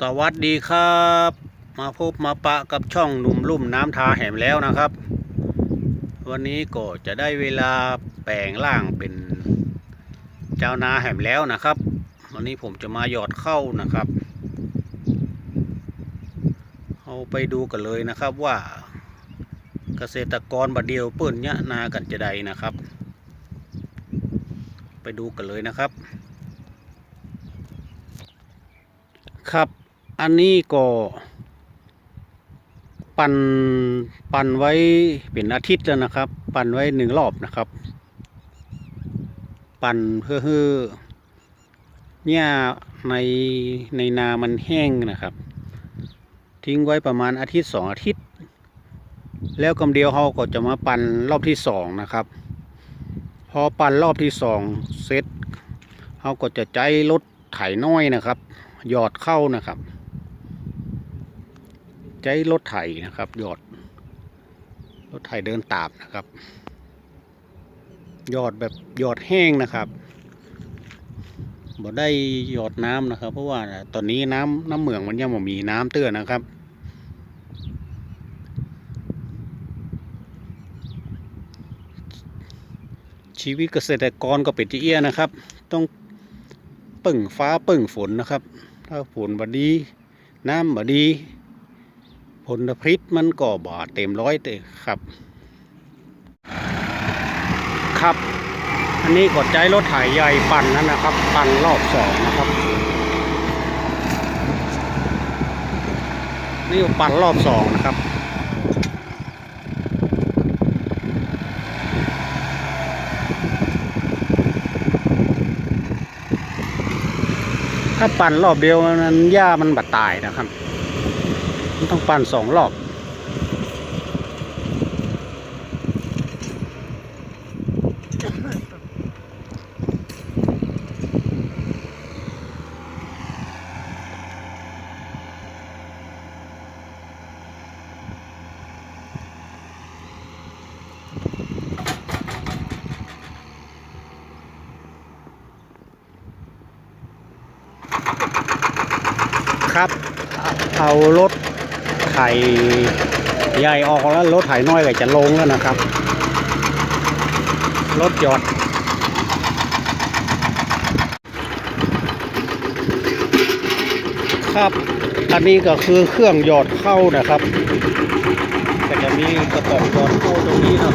สวัสดีครับ มาพบมาปะกับช่องหนุ่มลุ่มน้ำทาแหมแล้วนะครับ วันนี้ก็จะได้เวลาแปลงร่างเป็นเจ้านาแหมแล้วนะครับ วันนี้ผมจะมาหยอดเข้านะครับ เอาไปดูกันเลยนะครับว่าเกษตรกรบัดเดียวเปิ้นเนี้ยนากันจะใดนะครับ ไปดูกันเลยนะครับ ครับ อันนี้ก็ปั่นปั่นไว้เป็นอาทิตย์แล้วนะครับ ปั่นไว้หนึ่งรอบนะครับ ปั่นเพื่อให้เนี่ยในในนามันแห้งนะครับ ทิ้งไว้ประมาณอาทิตย์สองอาทิตย์ แล้วกำเดียวเขาก็จะมาปั่นรอบที่สองนะครับ พอปั่นรอบที่สองเสร็จเขาก็จะใจรถไถน้อยนะครับ หยอดเข้านะครับใจรถไถนะครับ หยอด รถไถเดินตามนะครับ หยอดแบบหยอดแห้งนะครับบ่ได้หยอดน้ำนะครับ เพราะว่าตอนนี้น้ำน้ำเหมืองมันยังบ่มีน้ำเตื้อนะครับ ชีวิตเกษตรกรก็เป็นที่เอี้ยนะครับ ต้องปึ่งฟ้าปึ่งฝนนะครับ ถ้าฝนบดี น้ำบดี ผลผลิตมันก็บ่เต็มร้อยเตะครับ ครับ อันนี้กดใจรถไถใหญ่ปั่นนั่นนะครับ ปั่นรอบสองนะครับ นี่ปั่นรอบสองนะครับ ถ้าปั่นรอบเดียวนั้นหญ้ามันบัดตายนะครับ มันต้องปั่นสองรอบ ครับ เอารถไถใหญ่ออกแล้วรถไถน้อยก็จะลงแล้วนะครับ รถหยอดครับ อันนี้ก็คือเครื่องหยอดเข้านะครับก็จะมีกระป๋องหยอดเข้าตรงนี้ครับ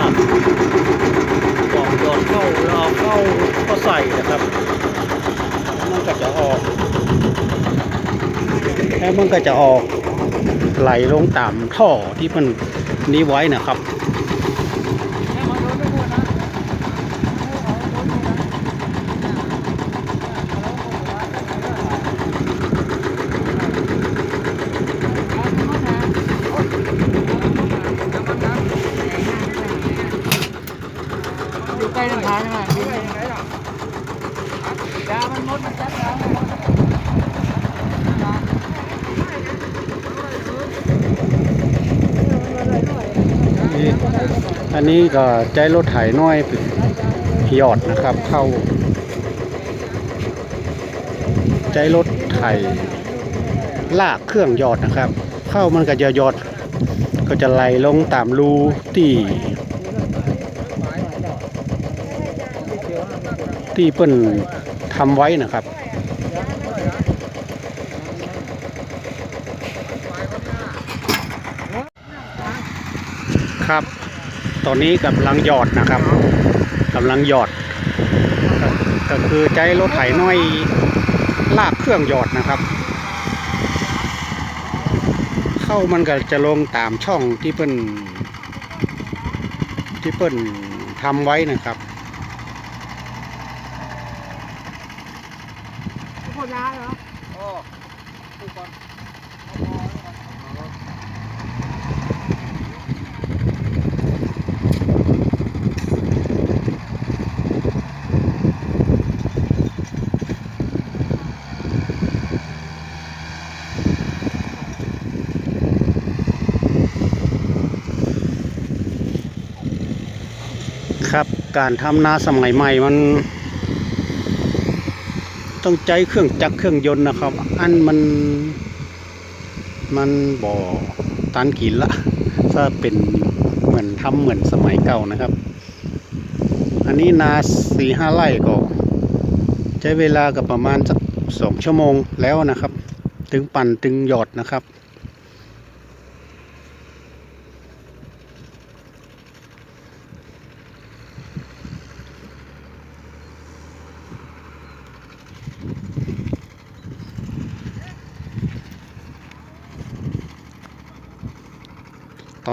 ครับกระป๋องหยอดเข้าแล้วเอาเข้าก็ใส่นะครับ มันก็จะออก แล้วมันก็จะออกไหลลงตามท่อที่มันนี้ไว้นะครับ อยู่ใกล้ทางทางนะดินยามันมดมันจัดแล้ว นี่ อันนี้ก็ใจรถไถน้อยหยอดนะครับ เข้า ใจรถไถลากเครื่องหยอดนะครับ เข้ามันก็จะหยอด ก็จะไหลลงตามรูที่ที่เปิ้นทำไว้นะครับครับ ตอนนี้กำลังหยอดนะครับกำลังหยอดก็ก็คือใจรถไถน้อยลากเครื่องหยอดนะครับ เข้ามันก็จะลงตามช่องที่เปิ้นที่เปิ้นทำไว้นะครับโคตรยาเหรอ ครับ การทำนาสมัยใหม่มัน ต้องใจเครื่องจักรเครื่องยนต์นะครับ อันมันมันบ่ตันกินละถ้าเป็นเหมือนทำเหมือนสมัยเก่านะครับ อันนี้นาสี่ห้าไร่ก็ ใช้เวลากับประมาณสักสองชั่วโมงแล้วนะครับ ถึงปั่นถึงหยอดนะครับ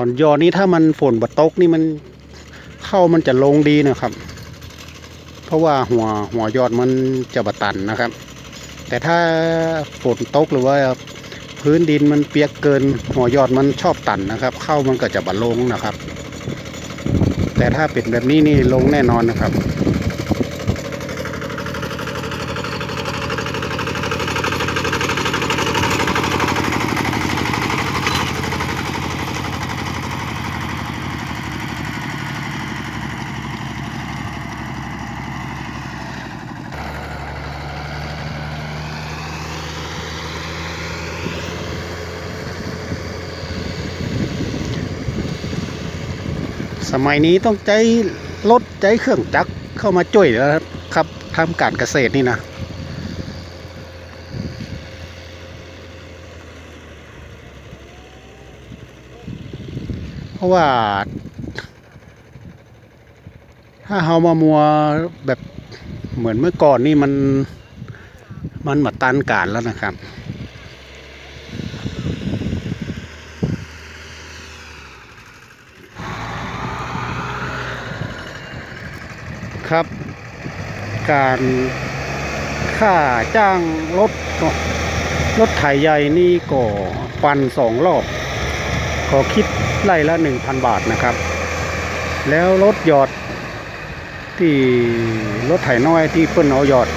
อนยอดนี้ถ้ามันฝนบตกนี่มันเข้ามันจะลงดีนะครับ เพราะว่าหัวหัวยอดมันจะบตันนะครับ แต่ถ้าฝนตกหรือว่าพื้นดินมันเปียกเกิน หัวยอดมันชอบตันนะครับ เข้ามันก็จะบลงนะครับ แต่ถ้าเป็นแบบนี้นี่ลงแน่นอนนะครับ สมัยนี้ต้องใจรถใจเครื่องจักรเข้ามาช่วยแล้วครับทำการเกษตรนี่นะเพราะว่า ถ้าเฮามามัวแบบเหมือนเมื่อก่อนนี่มันมันมาตันการแล้วนะครับ ครับ การค่าจ้างรถรถไถใหญ่นี่ก็ปันสองรอบ ก็คิดไล่ละหนึ่งพันบาทนะครับ แล้วรถหยอดที่รถไถน้อยที่เพิ่นเอาหยอด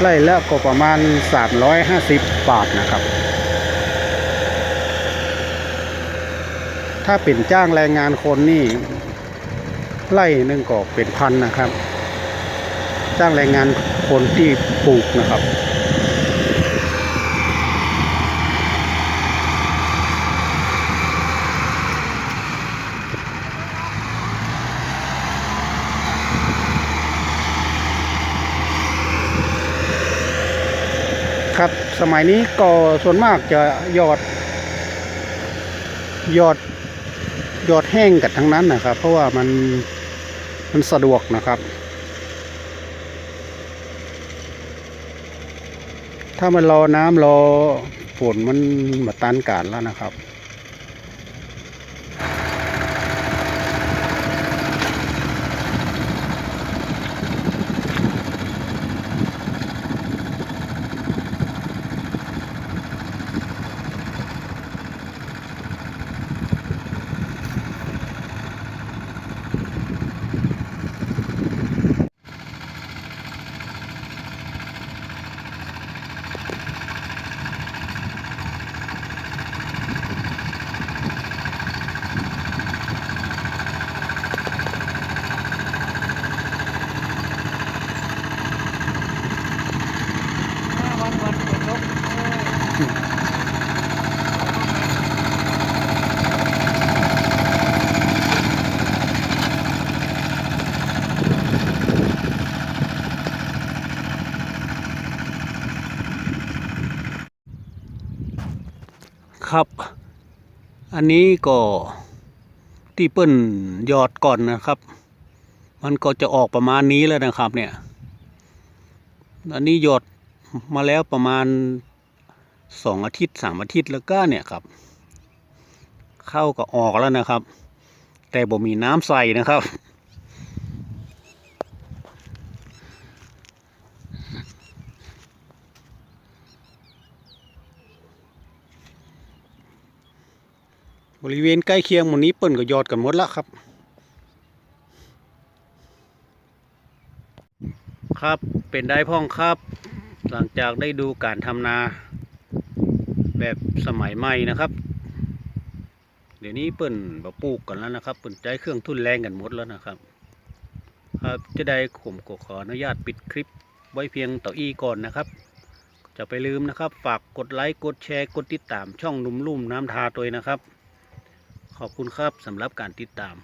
ไล่ละก็ประมาณ 350 บาทนะครับ ถ้าเป็นจ้างแรงงานคนนี่ ไล่หนึ่งก็เป็นพันนะครับ จ้างแรงงานคนที่ปลูกนะครับครับสมัยนี้ก็ส่วนมากจะหยอดหยอดหยอดแห้งกันทั้งนั้นนะครับ เพราะว่ามัน มันสะดวกนะครับ ถ้ามันรอน้ำรอฝนมันมาตันการแล้วนะครับ วันวันฝนตกเออ ครับ อันนี้ก็ที่เปิ้นหยอดก่อนนะครับ มันก็จะออกประมาณนี้แล้วนะครับเนี่ย อันนี้หยอดมาแล้วประมาณสองอาทิตย์สามอาทิตย์แล้วก็เนี่ยครับ เข้าก็ออกแล้วนะครับ แต่บ่มีน้ำใส่นะครับ บริเวณใกล้เคียงหมดนี้เปิ้นก็ยอดกันหมดแล้วครับ ครับเป็นได้พ่องครับ หลังจากได้ดูการทำนา แบบสมัยใหม่นะครับ เดี๋ยวนี้เปิ้นมาปลูกกันแล้วนะครับเปิ้นใช้เครื่องทุ่นแรงกันหมดแล้วนะครับ ครับจะได้ผมขออนุญาตปิดคลิปไว้เพียงต่ออีก่อนนะครับจะไปลืมนะครับ ฝากกดไลค์ กดแชร์ กดติดตามช่องนุ่มลุ่มน้ำทาตัวนะครับ ขอบคุณครับสำหรับการติดตาม